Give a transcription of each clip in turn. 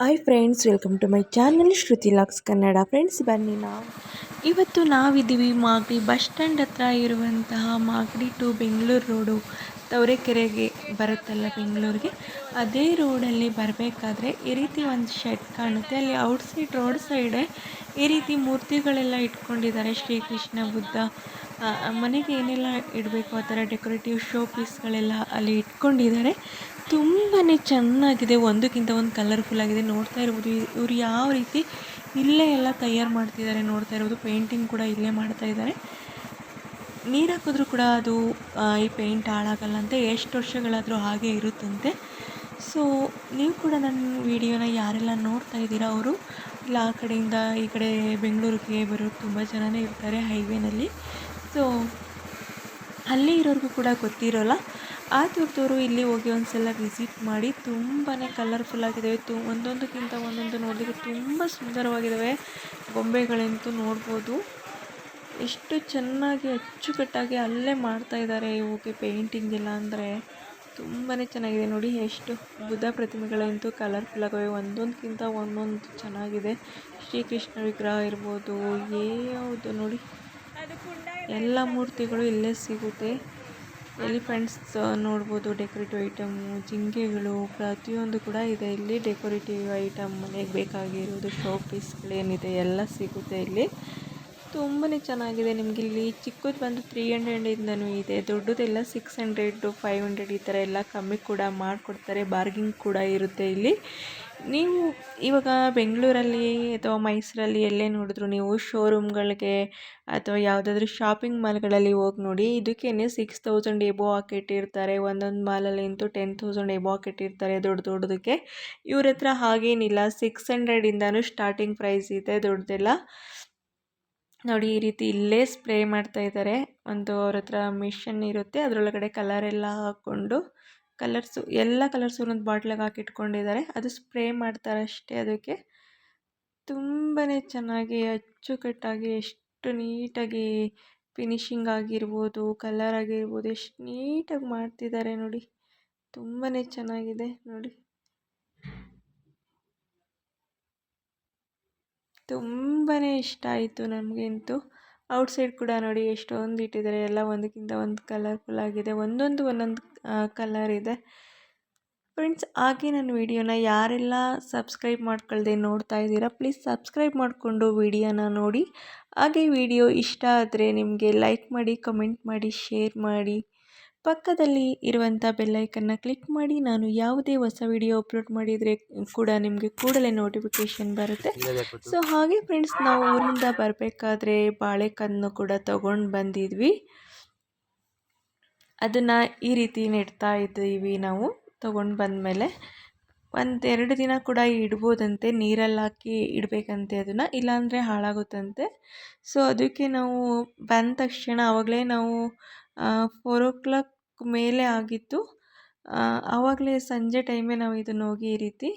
Hi friends welcome to my channel Shruti vlogs Kannada friends ಬನ್ನಿ ನಾವು. ಇವತ್ತು ನಾವಿದ್ದೀವಿ ಮಾಗಡಿ ಬಸ್ ಸ್ಟ್ಯಾಂಡ್ ಹತ್ರ ಇರುವಂತಹ ಮಾಗಡಿ ಟು ಬೆಂಗಳೂರು ರೋಡು ತವರೆಕೆರೆಗೆ ಬರುತ್ತಲ್ಲ ಬೆಂಗಳೂರಿಗೆ. ಅದೇ ರೋಡಲ್ಲಿ ಬರಬೇಕಾದ್ರೆ ಈ ರೀತಿ ಒಂದು ಶೆಡ್ ಕಾಣುತ್ತೆ. ಅಲ್ಲಿ ಔಟ್ಸೈಡ್ ರೋಡ್ ಸೈಡೇ ಈ ರೀತಿ ಮೂರ್ತಿಗಳೆಲ್ಲ ಇಟ್ಕೊಂಡಿದ್ದಾರೆ ಶ್ರೀಕೃಷ್ಣ, ಬುದ್ಧ. ಮನೆಗೆ ಏನೆಲ್ಲ ಇಡಬೇಕು? ಆ ಥರ ಡೆಕೋರೇಟಿವ್ ಶೋ ಪೀಸ್ಗಳೆಲ್ಲ ಅಲ್ಲಿ ಇಟ್ಕೊಂಡಿದ್ದಾರೆ. ತುಂಬಾ ಚೆನ್ನಾಗಿದೆ. ಒಂದಕ್ಕಿಂತ ಒಂದು ಕಲರ್ಫುಲ್ ಆಗಿದೆ. ನೋಡ್ತಾ ಇರ್ಬೋದು. ಇವರು ಯಾವ ರೀತಿ ಇಲ್ಲೇ ಎಲ್ಲ ತಯಾರು ಮಾಡ್ತಿದ್ದಾರೆ ನೋಡ್ತಾ ಇರ್ಬೋದು. ಪೇಂಟಿಂಗ್ ಕೂಡ ಇಲ್ಲೇ ಮಾಡ್ತಾ ಇದ್ದಾರೆ. ನೀರು ಹಾಕಿದ್ರೂ ಕೂಡ ಅದು ಈ ಪೇಂಟ್ ಹಾಳಾಗಲ್ಲ ಅಂತ ಎಷ್ಟು ವರ್ಷಗಳಾದರೂ ಹಾಗೆ ಇರುತ್ತಂತೆ. ಸೊ ನೀವು ಕೂಡ ನನ್ನ ವಿಡಿಯೋನ ಯಾರೆಲ್ಲ ನೋಡ್ತಾ ಇದ್ದೀರಾ? ಅವರು ಇಲ್ಲ ಆ ಕಡೆಯಿಂದ ಈ ಕಡೆ ಬೆಂಗಳೂರಿಗೆ ಬರೋರು ತುಂಬ ಜನನೇ ಇರ್ತಾರೆ ಹೈವೇನಲ್ಲಿ ಸೊ, ಅಲ್ಲಿ ಇರೋರಿಗೂ ಕೂಡ ಗೊತ್ತಿರೋಲ್ಲ. ಆ ದೂರದವರು ಇಲ್ಲಿ ಹೋಗಿ ಒಂದ್ಸಲ ವಿಸಿಟ್ ಮಾಡಿ ತುಂಬಾ ಕಲರ್ಫುಲ್ ಆಗಿದ್ದಾವೆ ತು, ಒಂದೊಂದಕ್ಕಿಂತ ಒಂದೊಂದು ನೋಡಲಿಕ್ಕೆ ತುಂಬ ಸುಂದರವಾಗಿದ್ದಾವೆ ಗೊಂಬೆಗಳಂತೂ ನೋಡ್ಬೋದು. ಎಷ್ಟು ಚೆನ್ನಾಗಿ ಅಚ್ಚುಕಟ್ಟಾಗಿ ಅಲ್ಲೇ ಮಾಡ್ತಾ ಇದ್ದಾರೆ ಇವಕ್ಕೆ ಪೇಂಟಿಂಗ್ ಎಲ್ಲ ಅಂದರೆ. ತುಂಬಾ ಚೆನ್ನಾಗಿದೆ ನೋಡಿ, ಎಷ್ಟು ಬುದ್ಧ ಪ್ರತಿಮೆಗಳಂತೂ ಕಲರ್ಫುಲ್ ಆಗಿವೆ ಒಂದೊಂದಕ್ಕಿಂತ ಒಂದೊಂದು ಚೆನ್ನಾಗಿದೆ. ಶ್ರೀಕೃಷ್ಣ ವಿಗ್ರಹ ಇರ್ಬೋದು ಯಾವುದು ನೋಡಿ. ಎಲ್ಲ ಮೂರ್ತಿಗಳು ಇಲ್ಲೇ ಸಿಗುತ್ತೆ. ಎಲಿಫೆಂಟ್ಸ್ ನೋಡ್ಬೋದು, ಡೆಕೋರೇಟಿವ್ ಐಟಮು, ಜಿಂಕೆಗಳು, ಪ್ರತಿಯೊಂದು ಕೂಡ ಇದೆ ಇಲ್ಲಿ. ಡೆಕೋರೇಟಿವ್ ಐಟಮ್ ಮನೆಗೆ ಬೇಕಾಗಿರೋದು ಶೋ ಪೀಸ್ಗಳೇನಿದೆ ಎಲ್ಲ ಸಿಗುತ್ತೆ ಇಲ್ಲಿ. ತುಂಬಾ ಚೆನ್ನಾಗಿದೆ ನಿಮ್ಗೆ ಇಲ್ಲಿ. ಚಿಕ್ಕದು ಬಂದು ತ್ರೀ ಹಂಡ್ರೆಡಿಂದನೂ ಇದೆ. ದೊಡ್ಡದೆಲ್ಲ ಸಿಕ್ಸ್ ಹಂಡ್ರೆಡ್ ಫೈವ್ ಹಂಡ್ರೆಡ್ ಈ ಥರ ಎಲ್ಲ ಕಮ್ಮಿ ಕೂಡ ಮಾಡಿಕೊಡ್ತಾರೆ. ಬಾರ್ಗಿಂಗ್ ಕೂಡ ಇರುತ್ತೆ ಇಲ್ಲಿ. ನೀವು ಇವಾಗ ಬೆಂಗಳೂರಲ್ಲಿ ಅಥವಾ ಮೈಸೂರಲ್ಲಿ ಎಲ್ಲೇ ನೋಡಿದ್ರು ನೀವು ಶೋರೂಮ್ಗಳಿಗೆ ಅಥವಾ ಯಾವುದಾದ್ರೂ ಶಾಪಿಂಗ್ ಮಾಲ್ಗಳಲ್ಲಿ ಹೋಗಿ ನೋಡಿ ಇದಕ್ಕೇ ಸಿಕ್ಸ್ ತೌಸಂಡ್ ಎಬೋ ಹಾಕಿಟ್ಟಿರ್ತಾರೆ ಒಂದೊಂದು ಮಾಲಲ್ಲಿ ಅಂತೂ ಟೆನ್ ತೌಸಂಡ್ ಎಬೋ ಹಾಕಿಟ್ಟಿರ್ತಾರೆ ದೊಡ್ಡ ದೊಡ್ಡದಕ್ಕೆ. ಇವ್ರ ಹತ್ರ ಹಾಗೇನಿಲ್ಲ ಸಿಕ್ಸ್ ಹಂಡ್ರೆಡಿಂದನೂ ಸ್ಟಾರ್ಟಿಂಗ್ ಪ್ರೈಸ್ ಇದೆ ದೊಡ್ಡದೆಲ್ಲ ನೋಡಿ, ಈ ರೀತಿ ಇಲ್ಲೇ ಸ್ಪ್ರೇ ಮಾಡ್ತಾ ಇದ್ದಾರೆ ಒಂದು ಅವ್ರ ಹತ್ರ ಮಿಷನ್ ಇರುತ್ತೆ, ಅದರೊಳಗಡೆ ಕಲರ್ ಎಲ್ಲ ಹಾಕ್ಕೊಂಡು ಕಲರ್ಸು, ಎಲ್ಲ ಕಲರ್ಸು ಒಂದೊಂದು ಬಾಟ್ಲಿಗೆ ಹಾಕಿ ಇಟ್ಕೊಂಡಿದ್ದಾರೆ. ಅದು ಸ್ಪ್ರೇ ಮಾಡ್ತಾರೆ ಅಷ್ಟೇ ಅದಕ್ಕೆ. ತುಂಬಾ ಚೆನ್ನಾಗಿ, ಅಚ್ಚುಕಟ್ಟಾಗಿ, ಎಷ್ಟು ನೀಟಾಗಿ ಫಿನಿಶಿಂಗ್ ಆಗಿರ್ಬೋದು, ಕಲರ್ ಆಗಿರ್ಬೋದು, ಎಷ್ಟು ನೀಟಾಗಿ ಮಾಡ್ತಿದ್ದಾರೆ ನೋಡಿ. ತುಂಬಾ ಚೆನ್ನಾಗಿದೆ ನೋಡಿ. ತುಂಬಾ ಇಷ್ಟ ಆಯಿತು ನಮಗಂತೂ. ಔಟ್ಸೈಡ್ ಕೂಡ ನೋಡಿ ಎಷ್ಟೊಂದು ಇಟ್ಟಿದ್ದಾರೆ. ಎಲ್ಲ ಒಂದಕ್ಕಿಂತ ಒಂದು ಕಲರ್ಫುಲ್ ಆಗಿದೆ. ಒಂದೊಂದು ಒಂದೊಂದು ಕಲರ್ ಇದೆ. ಫ್ರೆಂಡ್ಸ್ ಹಾಗೆ ನನ್ನ ವಿಡಿಯೋನ ಯಾರೆಲ್ಲ ಸಬ್ಸ್ಕ್ರೈಬ್ ಮಾಡ್ಕೊಳ್ದೆ ನೋಡ್ತಾ ಇದ್ದೀರಾ ಪ್ಲೀಸ್ ಸಬ್ಸ್ಕ್ರೈಬ್ ಮಾಡಿಕೊಂಡು ವಿಡಿಯೋನ ನೋಡಿ. ಹಾಗೆ ವಿಡಿಯೋ ಇಷ್ಟ ಆದರೆ ನಿಮಗೆ ಲೈಕ್ ಮಾಡಿ ಕಮೆಂಟ್ ಮಾಡಿ ಶೇರ್ ಮಾಡಿ. ಪಕ್ಕದಲ್ಲಿ ಇರುವಂಥ ಬೆಲ್ಲೈಕನ್ನ ಕ್ಲಿಕ್ ಮಾಡಿ ನಾನು ಯಾವುದೇ ಹೊಸ ವಿಡಿಯೋ ಅಪ್ಲೋಡ್ ಮಾಡಿದರೆ ಕೂಡ ನಿಮಗೆ ಕೂಡಲೇ ನೋಟಿಫಿಕೇಷನ್ ಬರುತ್ತೆ. ಸೊ ಹಾಗೆ ಫ್ರೆಂಡ್ಸ್ ನಾವು ಊರಿಂದ ಬರಬೇಕಾದ್ರೆ ಬಾಳೆಕನ್ನು ಕೂಡ ತಗೊಂಡು ಬಂದಿದ್ವಿ. ಅದನ್ನು ಈ ರೀತಿ ನೆಡ್ತಾ ಇದ್ದೀವಿ ನಾವು ತೊಗೊಂಡು ಬಂದಮೇಲೆ. ಒಂದೆರಡು ದಿನ ಕೂಡ ಇಡ್ಬೋದಂತೆ ನೀರಲ್ಲಿ ಹಾಕಿ ಇಡಬೇಕಂತೆ ಅದನ್ನು ಇಲ್ಲಾಂದರೆ ಹಾಳಾಗುತ್ತಂತೆ. ಸೊ ಅದಕ್ಕೆ ನಾವು ಬಂದ ತಕ್ಷಣ ಆವಾಗಲೇ ನಾವು ಫೋರ್ ಓ ಕ್ಲಾಕ್ ಮೇಲೆ ಆಗಿತ್ತು. ಆವಾಗಲೇ ಸಂಜೆ ಟೈಮೇ ನಾವು ಇದನ್ನು ಹೋಗಿ ಈ ರೀತಿ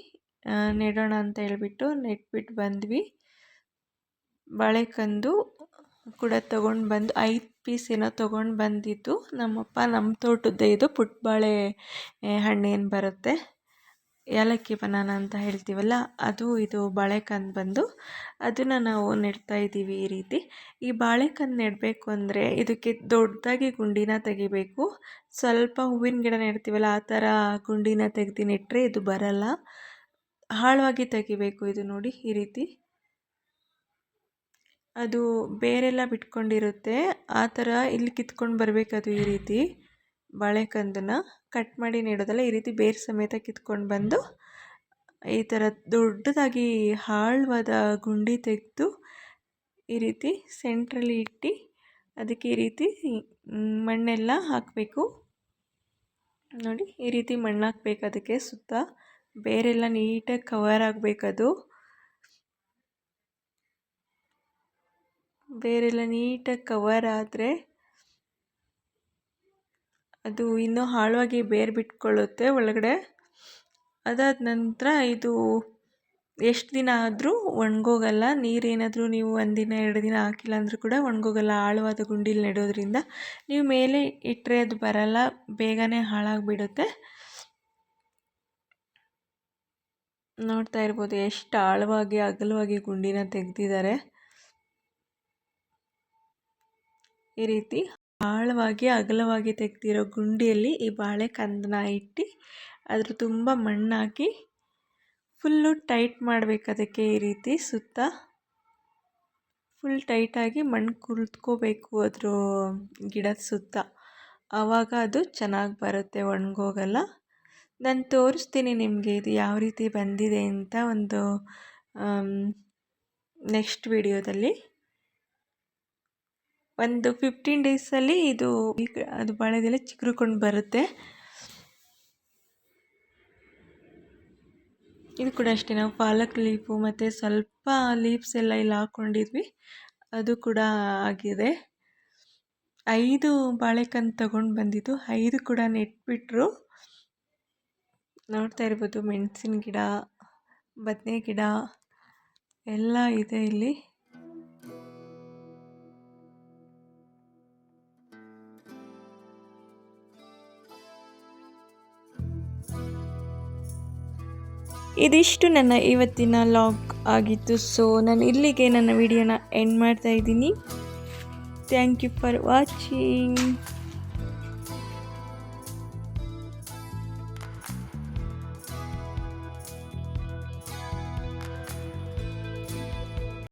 ನೆಡೋಣ ಅಂತ ಹೇಳ್ಬಿಟ್ಟು ನೆಟ್ಬಿಟ್ಟು ಬಂದ್ವಿ. ಬಾಳೆಕಂದು ಕೂಡ ತೊಗೊಂಡು ಬಂದು, ಐದು ಪೀಸ್ ಏನೋ ತೊಗೊಂಡು ಬಂದಿದ್ದು. ನಮ್ಮಪ್ಪ ನಮ್ಮ ತೋಟದ್ದೇ ಇದು ಪುಟ್ಟಬಾಳೆ ಹಣ್ಣೇನು ಬರುತ್ತೆ. ಏಲಕ್ಕಿ ಬನಾನ ಅಂತ ಹೇಳ್ತೀವಲ್ಲ, ಅದು ಇದು ಬಾಳೆಕಂದು ಬಂದು ಅದನ್ನು ನಾವು ನೆಡ್ತಾ ಇದ್ದೀವಿ ಈ ರೀತಿ. ಈ ಬಾಳೆಕಂದು ನೆಡಬೇಕು ಅಂದರೆ ಇದಕ್ಕೆ ದೊಡ್ಡದಾಗಿ ಗುಂಡಿನ ತೆಗಿಬೇಕು. ಸ್ವಲ್ಪ ಹೂವಿನ ಗಿಡ ನೆಡ್ತೀವಲ್ಲ, ಆ ಥರ ಗುಂಡಿನ ತೆಗೆದು ನೆಟ್ಟರೆ ಇದು ಬರಲ್ಲ. ಆಳವಾಗಿ ತೆಗಿಬೇಕು ಇದು ನೋಡಿ ಈ ರೀತಿ. ಅದು ಬೇರೆಲ್ಲ ಬಿಟ್ಕೊಂಡಿರುತ್ತೆ, ಆ ಥರ ಇಲ್ಲಿ ಕಿತ್ಕೊಂಡು ಬರಬೇಕದು ಈ ರೀತಿ. ಬಾಳೆಕಂದನ್ನು ಕಟ್ ಮಾಡಿ ನೆಡೋದಲ್ಲ, ಈ ರೀತಿ ಬೇರು ಸಮೇತ ಕಿತ್ಕೊಂಡು ಬಂದು, ಈ ಥರ ದೊಡ್ಡದಾಗಿ ಆಳವಾದ ಗುಂಡಿ ತೆಗೆದು, ಈ ರೀತಿ ಸೆಂಟ್ರಲ್ಲಿ ಇಟ್ಟು, ಅದಕ್ಕೆ ಈ ರೀತಿ ಮಣ್ಣೆಲ್ಲ ಹಾಕಬೇಕು. ನೋಡಿ, ಈ ರೀತಿ ಮಣ್ಣು ಹಾಕ್ಬೇಕು. ಅದಕ್ಕೆ ಸುತ್ತ ಬೇರೆಲ್ಲ ನೀಟಾಗಿ ಕವರ್ ಆಗಬೇಕದು ಬೇರೆಲ್ಲ ನೀಟಾಗಿ ಕವರ್ ಆದರೆ ಅದು ಇನ್ನೂ ಆಳವಾಗಿ ಬೇರು ಬಿಟ್ಕೊಳ್ಳುತ್ತೆ ಒಳಗಡೆ. ಅದಾದ ನಂತರ ಇದು ಎಷ್ಟು ದಿನ ಆದರೂ ಒಣಗೋಗಲ್ಲ. ನೀರೇನಾದರೂ ನೀವು ಒಂದಿನ, ಎರಡು ದಿನ ಹಾಕಿಲ್ಲ ಅಂದರೂ ಕೂಡ ಒಣಗೋಗಲ್ಲ. ಆಳವಾದ ಗುಂಡಿಲಿ ನೆಡೋದ್ರಿಂದ ನೀವು ಮೇಲೆ ಇಟ್ಟರೆ ಅದು ಬರಲ್ಲ. ಬೇಗನೆ ಹಾಳಾಗಿಬಿಡುತ್ತೆ. ನೋಡ್ತಾ ಇರ್ಬೋದು ಎಷ್ಟು ಆಳವಾಗಿ, ಅಗಲವಾಗಿ ಗುಂಡಿನ ತೆಗೆದಿದ್ದಾರೆ. ಈ ರೀತಿ ಆಳವಾಗಿ ಅಗಲವಾಗಿ ತೆಗೆದಿರೋ ಗುಂಡಿಯಲ್ಲಿ ಈ ಬಾಳೆ ಕಂದನ ಇಟ್ಟು ಅದ್ರ ತುಂಬ ಮಣ್ಣಾಕಿ ಫುಲ್ಲು ಟೈಟ್ ಮಾಡಬೇಕು ಅದಕ್ಕೆ ಈ ರೀತಿ ಸುತ್ತ. ಫುಲ್ ಟೈಟಾಗಿ ಮಣ್ಣು ಕುಳಿತ್ಕೋಬೇಕು ಅದ್ರ ಗಿಡದ ಸುತ್ತ. ಆವಾಗ ಅದು ಚೆನ್ನಾಗಿ ಬರುತ್ತೆ, ಒಣಗೋಗಲ್ಲ. ನಾನು ತೋರಿಸ್ತೀನಿ ನಿಮಗೆ ಇದು ಯಾವ ರೀತಿ ಬಂದಿದೆ ಅಂತ ಒಂದು ನೆಕ್ಸ್ಟ್ ವಿಡಿಯೋದಲ್ಲಿ. ಒಂದು ಫಿಫ್ಟೀನ್ ಡೇಸಲ್ಲಿ ಇದು ಅದು ಬಾಳೆದೆಲೆ ಚಿಗುರುಕೊಂಡು ಬರುತ್ತೆ. ಇದು ಕೂಡ ಅಷ್ಟೇ, ನಾವು ಪಾಲಕ್ ಲೀಫು ಮತ್ತು ಸ್ವಲ್ಪ ಲೀಫ್ಸ್ ಎಲ್ಲ ಇಲ್ಲಿ ಹಾಕ್ಕೊಂಡಿದ್ವಿ ಅದು ಕೂಡ ಆಗಿದೆ. ಐದು ಬಾಳೆಕಂದು ತಗೊಂಡು ಬಂದಿದ್ದು. ಐದು ಕೂಡ ನೆಟ್ಬಿಟ್ರು. ನೋಡ್ತಾ ಇರ್ಬೋದು ಮೆಣಸಿನ ಗಿಡ ಬದನೆ ಗಿಡ ಎಲ್ಲ ಇದೆ ಇಲ್ಲಿ. ಇದಿಷ್ಟು ನನ್ನ ಇವತ್ತಿನ ಲಾಗ್ ಆಗಿತ್ತು. ಸೊ ನಾನು ಇಲ್ಲಿಗೆ ನನ್ನ ವಿಡಿಯೋನ ಎಂಡ್ ಮಾಡ್ತಾ ಇದ್ದೀನಿ. Thank you for watching